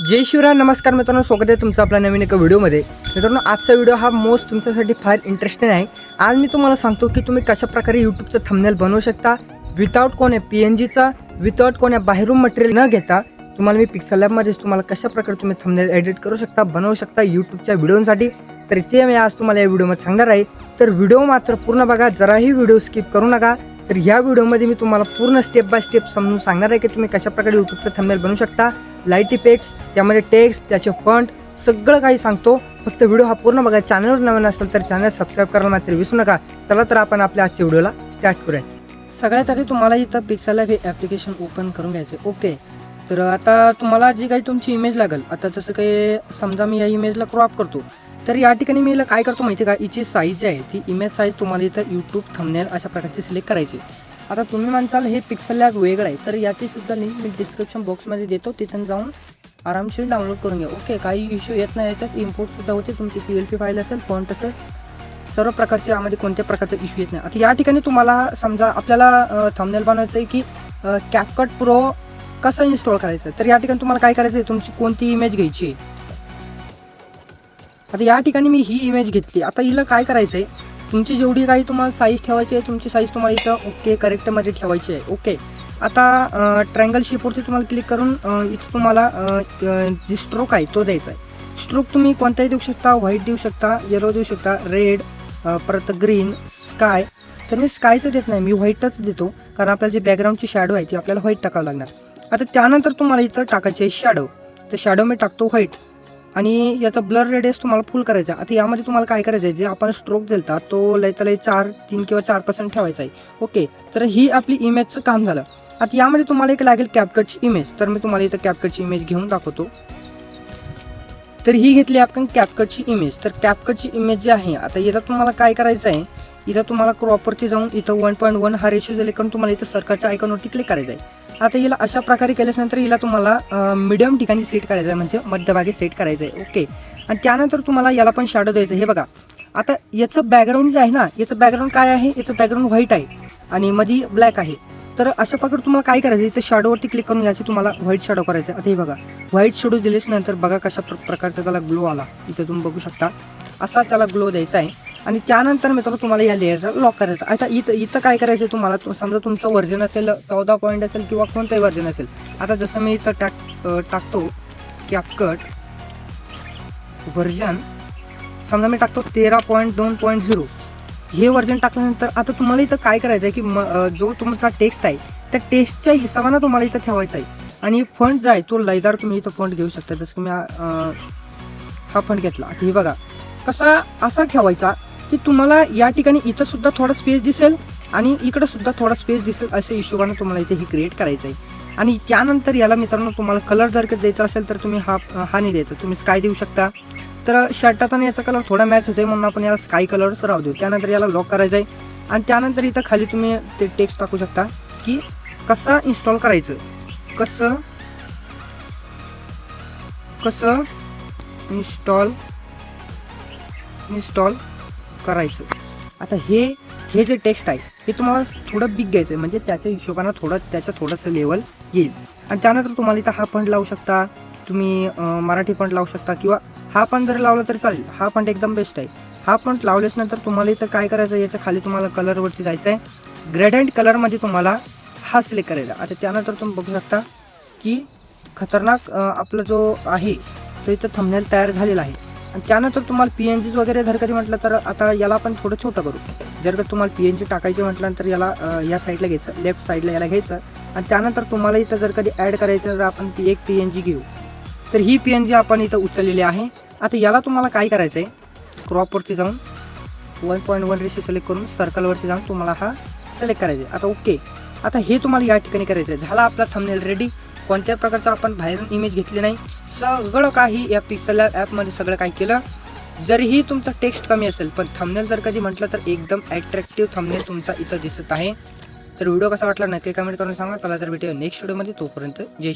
जय शिवराय नमस्कार मित्रांनो स्वागत आहे तुमचं आपल्या नवीन एका व्हिडिओमध्ये. मित्रांनो आजचा व्हिडिओ हा मोस्ट तुमच्यासाठी फार इंटरेस्टिंग आहे. आज मी तुम्हाला सांगतो की तुम्ही कशा प्रकारे यूट्यूबचं थंबनेल बनवू शकता विदाऊट कोण आहे पी एन जीचा विदाऊट कोण आहे बाहेरून मटेरियल न घेता तुम्हाला मी पिक्सल लॅबमध्येच तुम्हाला कशा प्रकारे तुम्ही थंबनेल एडिट करू शकता बनवू शकता यूट्यूबच्या व्हिडिओसाठी. तर ते मी आज तुम्हाला या व्हिडिओमध्ये सांगणार आहे. तर व्हिडिओ मात्र पूर्ण बघा जराही व्हिडिओ स्किप करू नका. तर या व्हिडिओमध्ये मी तुम्हाला पूर्ण स्टेप बाय स्टेप समजून सांगणार आहे की तुम्ही कशा प्रकारे यूट्यूबचं थंबनेल बनवू शकता. लाइट इफेक्ट्स त्यामध्ये टेक्स्ट त्याचे फंट सगळं काही सांगतो. फक्त व्हिडिओ हा पूर्ण बघा. चॅनलवर नवीन असेल तर चॅनल सबस्क्राईब करायला मात्र विसरू नका. चला तर आपण आपल्या आजच्या व्हिडिओला स्टार्ट करूया. सगळ्यात आधी तुम्हाला इथं पिक्सल हे ॲप्लिकेशन ओपन करून घ्यायचं ओके तर आता तुम्हाला जी काही तुमची इमेज लागेल आता जसं काही समजा मी या इमेजला क्रॉप करतो. तर या ठिकाणी मी काय करतो माहिती आहे का? हिची साईज जी आहे ती इमेज साईज तुम्हाला इथं यूट्यूब थंबनेल अशा प्रकारची सिलेक्ट करायची आता तुम्ही म्हणसाल हे पिक्सल लॅब वेगळं आहे तर याची सुद्धा लिंक मी डिस्क्रिप्शन बॉक्समध्ये देतो तिथून जाऊन आरामशीर डाउनलोड करून घ्या. ओके काही इश्यू येत नाही याच्यात इम्पोर्टसुद्धा होते तुमची पी एल पी फाईल असेल फॉन्ट असेल सर्व प्रकारचे यामध्ये कोणत्या प्रकारचा इश्यू येत नाही. आता या ठिकाणी तुम्हाला समजा आपल्याला थंबनेल बनवायचं आहे की कॅपकट प्रो कसं इन्स्टॉल करायचं आहे? तर या ठिकाणी तुम्हाला काय करायचं आहे? तुमची कोणती इमेज घ्यायची आहे? आता या ठिकाणी मी ही इमेज घेतली. आता हिला काय करायचं आहे तुमची जेवढी काही तुम्हाला साईज ठेवायची आहे तुमची साईज तुम्हाला इथं ओके करेक्टमध्ये ठेवायची आहे. ओके आता ट्रँगल शेपवरती तुम्हाला क्लिक करून इथं तुम्हाला जी स्ट्रोक आहे तो द्यायचा आहे. स्ट्रोक तुम्ही कोणताही देऊ शकता व्हाईट देऊ शकता येलो देऊ शकता रेड परत ग्रीन स्काय तर मी स्कायचं देत नाही मी व्हाईटच देतो कारण आपल्याला जी बॅकग्राऊंडची शॅडो आहे ती आपल्याला व्हाईट टाकावं लागणार. आता त्यानंतर तुम्हाला इथं टाकायची आहे शॅडो तर शॅडो मी टाकतो व्हाईट आणि याचा ब्लर रेडियस तुम्हाला फुल करायचा आहे. आता यामध्ये तुम्हाला काय करायचं आहे? जे आपण स्ट्रोक दिलता तो लय लय चार तीन किंवा चार पर्सेंट ठेवायचा आहे. ओके तर ही आपली इमेजचं काम झालं. आता यामध्ये तुम्हाला एक लागेल कॅपकटची इमेज तर मी तुम्हाला इथं कॅपकटची इमेज घेऊन दाखवतो. तर ही घेतली आपण कॅपकटची इमेज तर कॅपकटची इमेज जी आहे आता येतात तुम्हाला काय करायचं आहे? इथं तुम्हाला क्रॉपवरती जाऊन इथं वन पॉईंट वन हा रेशो झाले करून तुम्हाला इथं सरकारच्या आयकॉनवरती क्लिक करायचं आहे. आता हिला अशा प्रकारे केल्यानंतर हिला तुम्हाला मिडियम ठिकाणी सेट करायचं आहे म्हणजे मध्यभागी सेट करायचं आहे. ओके आणि त्यानंतर तुम्हाला याला पण शॅडो द्यायचं आहे. हे बघा. आता याचं बॅकग्राऊंड जे आहे ना याचं बॅकग्राऊंड काय आहे? याचं बॅकग्राऊंड व्हाईट आहे आणि मध्ये ब्लॅक आहे. तर अशा प्रकारे तुम्हाला काय करायचं इथं शॅडोवरती क्लिक करून घ्यायचं तुम्हाला व्हाईट शॅडो करायचं आहे. आता हे बघा. व्हाईट शॅडो दिलेच नंतर बघा कशा प्र- प्रकारचा त्याला ग्लो आला. इथं तुम्ही बघू शकता. असा त्याला ग्लो द्यायचा आहे. आणि त्यानंतर मित्रांनो तुम्हाला या लेअरला लॉक करायचं. आता इथं इथं काय करायचं आहे तुम्हाला समजा तुमचं व्हर्जन असेल चौदा पॉईंट असेल किंवा कोणतंही व्हर्जन असेल. आता जसं मी इथं टाक टाकतो कॅपकट व्हर्जन समजा मी टाकतो तेरा पॉईंट दोन पॉईंट झिरो हे व्हर्जन टाकल्यानंतर आता तुम्हाला इथं काय करायचं आहे की म- जो तुमचा टेक्स्ट आहे त्या टेक्स्टच्या हिशोबानं तुम्हाला इथं ठेवायचा आहे. आणि फंड जो आहे तो लयदार तुम्ही इथं फंड घेऊ शकता. जसं की मी हा फंड घेतला. आता हे बघा. कसा असा ठेवायचा. की तुम्हाला या ठिकाणी इथं सुद्धा थोडा स्पेस दिसेल आणि इकडं सुद्धा थोडा स्पेस दिसेल अशा हिशोबानं तुम्हाला इथे ही क्रिएट करायचं आहे आणि त्यानंतर याला मित्रांनो तुम्हाला कलर जर का द्यायचा असेल तर तुम्ही हा हा नाही द्यायचा. तुम्ही स्काय देऊ शकता. तर शर्टात आणि याचा कलर थोडा मॅच होतोय म्हणून आपण याला स्काय कलरच राहू देऊ. त्यानंतर याला लॉक करायचं आहे आणि त्यानंतर इथं खाली तुम्ही ते टेक्स्ट टाकू शकता की कसं इन्स्टॉल करायचं? कसं कसं इन्स्टॉल इन्स्टॉल करायचं. आता हे हे जे टेक्स्ट आहे हे तुम्हाला थोडं बिग घ्यायचं आहे म्हणजे त्याच्या हिशोबानं थोडं त्याचं थोडंसं लेवल येईल. आणि त्यानंतर तुम्हाला इथं हा फंड लावू शकता. तुम्ही मराठी फंड लावू शकता किंवा हा फंड जर लावला तरी चालेल. हा फंड एकदम बेस्ट आहे. हा फंड लावल्याच नंतर तुम्हाला इथं काय करायचं याच्या खाली तुम्हाला कलरवरती जायचं आहे ग्रेडंट कलरमध्ये तुम्हाला हा सिलेक्ट करायचा. आता त्यानंतर तुम्ही बघू शकता की खतरनाक आपलं आपला जो आहे तो इथं थंबनेल तयार झालेला आहे. आणि त्यानंतर तुम्हाला पी एन जीज वगैरे जर कधी म्हटलं तर आता याला आपण थोडं छोटं करू. जर का तुम्हाला पी एन जी टाकायचे म्हटलं तर याला या साईडला घ्यायचं लेफ्ट साईडला याला घ्यायचं. आणि त्यानंतर तुम्हाला इथं जर कधी ॲड करायचं तर आपण ती एक पी एन जी घेऊ. तर ही पी एन जी आपण इथं उचललेली आहे. आता याला तुम्हाला काय करायचं आहे? क्रॉपवरती जाऊन one point one ratio select करून सर्कलवरती जाऊन तुम्हाला हा सिलेक्ट करायचा आहे. आता ओके आता हे तुम्हाला या ठिकाणी करायचं आहे. झाला आपला थंबनेल रेडी कोणत्या प्रकारचा आपण बाहेरून इमेज घेतली नाही. सगळं काही या पिक्सल ॲपमध्ये सगळं काही केलं. जरीही तुमचा टेक्स्ट कमी असेल पण थंबनेल जर कधी म्हटलं तर एकदम ॲट्रॅक्टिव्ह थंबनेल तुमचा इथं दिसत आहे. तर व्हिडिओ कसा वाटला नक्की कमेंट करून सांगा. चला तर भेटूया नेक्स्ट व्हिडिओमध्ये तोपर्यंत जय श्री-